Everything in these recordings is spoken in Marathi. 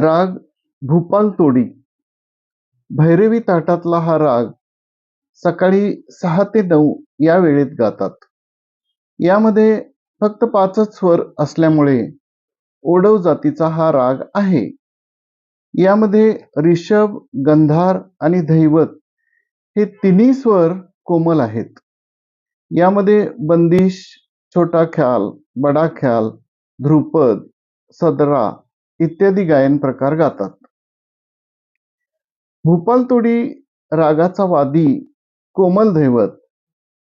राग भूपाल तोडी. भैरवी ताटातला हा राग सकाळी सहा ते नऊ या वेळेत गातात. यामध्ये फक्त पाचच स्वर असल्यामुळे ओडव जातीचा हा राग आहे. यामध्ये रिषभ गंधार आणि धैवत हे तिन्ही स्वर कोमल आहेत. यामध्ये बंदिश छोटा ख्याल बडा ख्याल ध्रुपद सदरा इत्यादी गायन प्रकार गातात. भूपालतोडी रागाचा वादी कोमल धैवत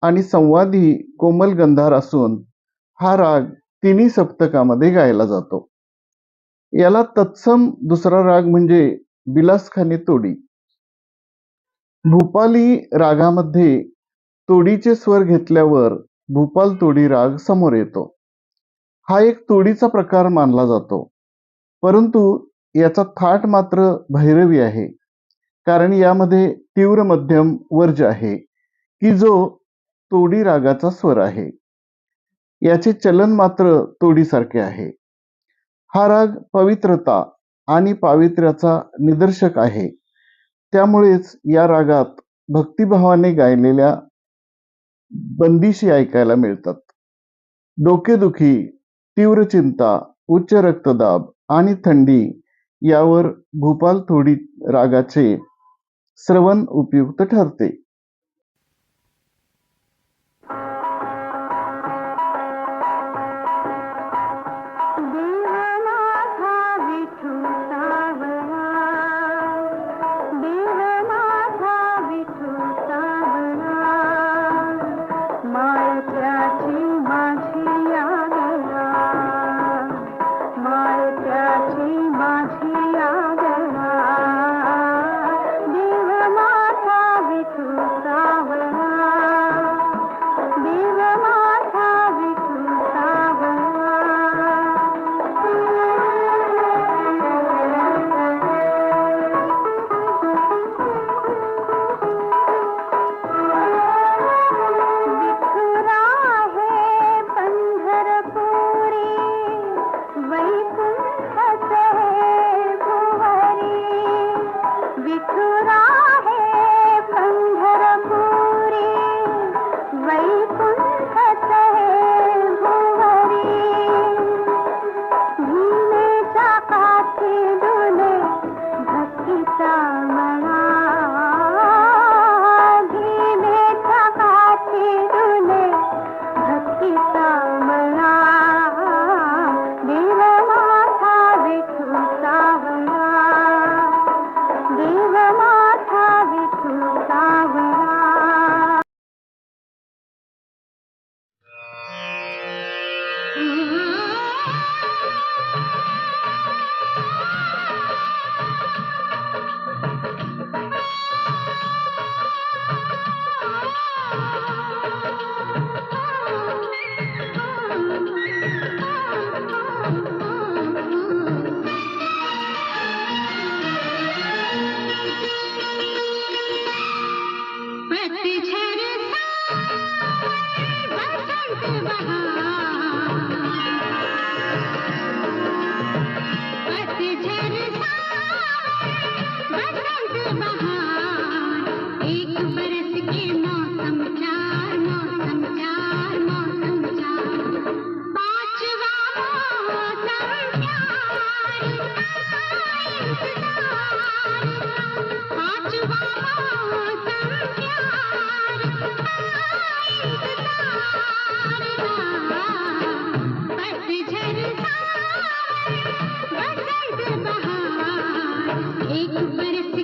आणि संवादी कोमल गंधार असून हा राग तिन्ही सप्तकामध्ये गायला जातो. याला तत्सम दुसरा राग म्हणजे बिलासखाने तोडी. भूपाली रागामध्ये तोडीचे स्वर घेतल्यावर भूपाल तोडी राग समोर येतो. हा एक तोडीचा प्रकार मानला जातो. परंतु याचा थाट मात्र भैरवी आहे. कारण यामध्ये तीव्र मध्यम वर्ज आहे की जो तोडी रागाचा स्वर आहे. याचे चलन मात्र तोडीसारखे आहे. हा राग पवित्रता आणि पावित्र्याचा निदर्शक आहे. त्यामुळेच या रागात भक्तिभावाने गायलेल्या बंदिशी ऐकायला मिळतात. डोकेदुखी तीव्र चिंता उच्च रक्तदाब आणि थंडी यावर भूपाल थोडी रागाचे श्रवण उपयुक्त ठरते.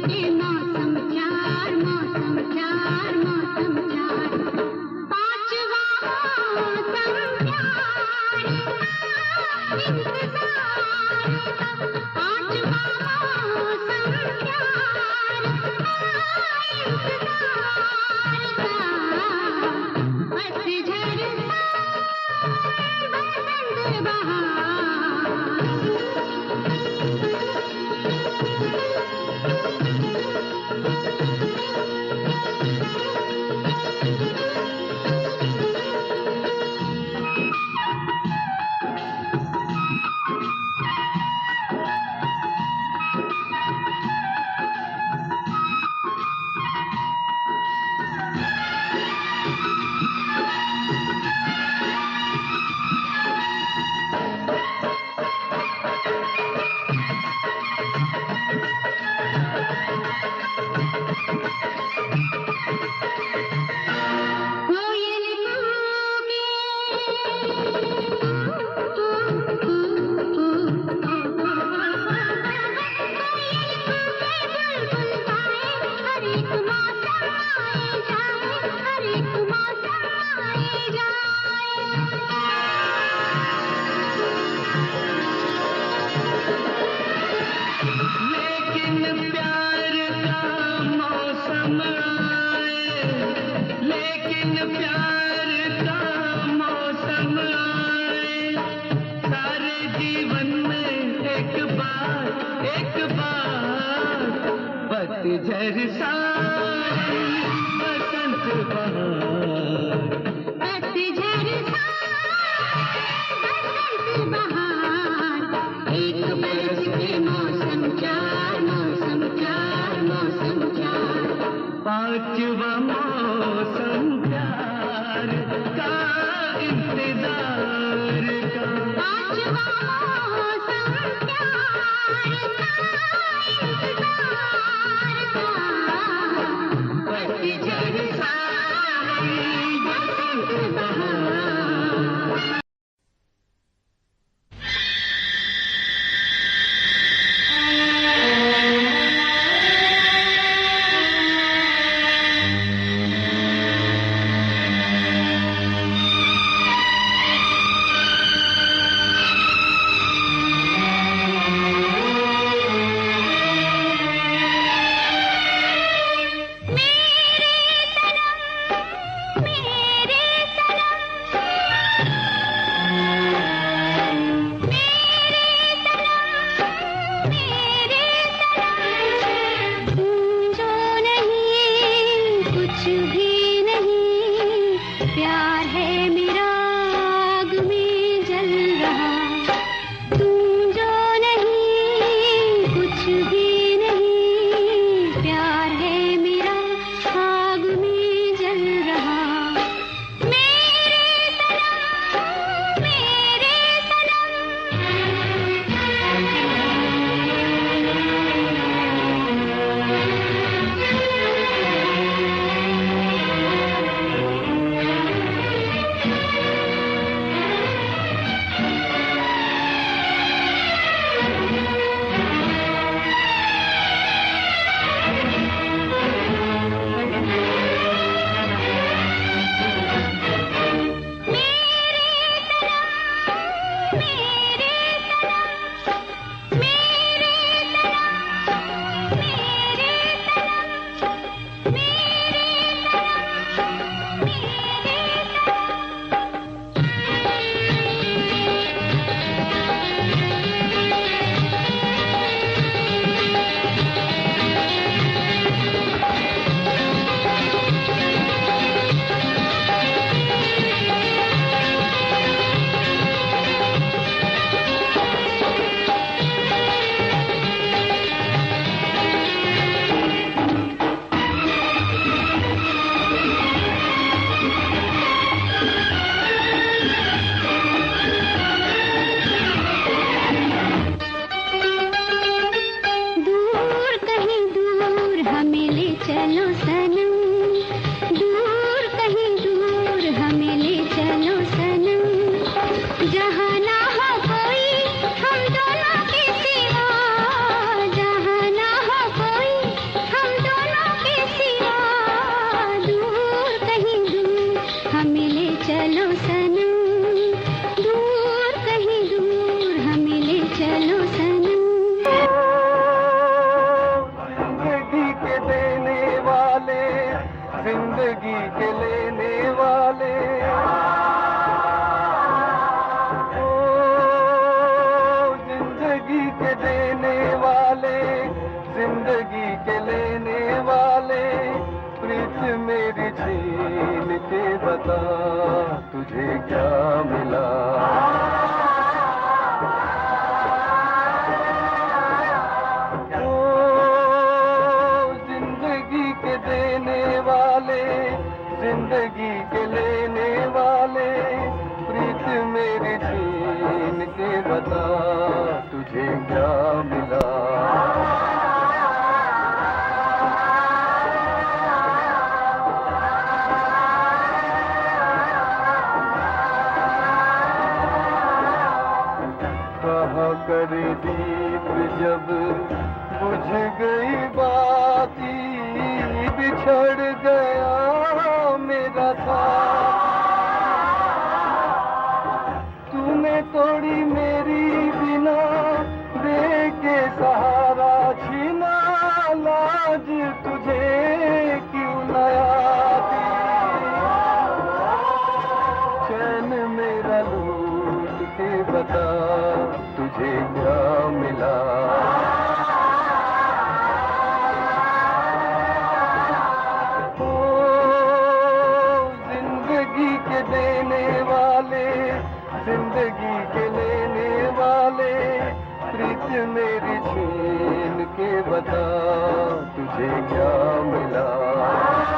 बरस There is देने वाले जिंदगी के लेने वाले प्रीत मेरी छीन के बता तुझे क्या मिला? जिंदगी के देने वाले जिंदगी के कर दीप जब बुझ गई बाती बिछड़ गया मेरा था तूने तोड़ी मेरी बिना दे के सहारा छीना लाज तुझे जिंदगी के लेने वाले प्रीत मेरी छीन के बता तुझे क्या मिला?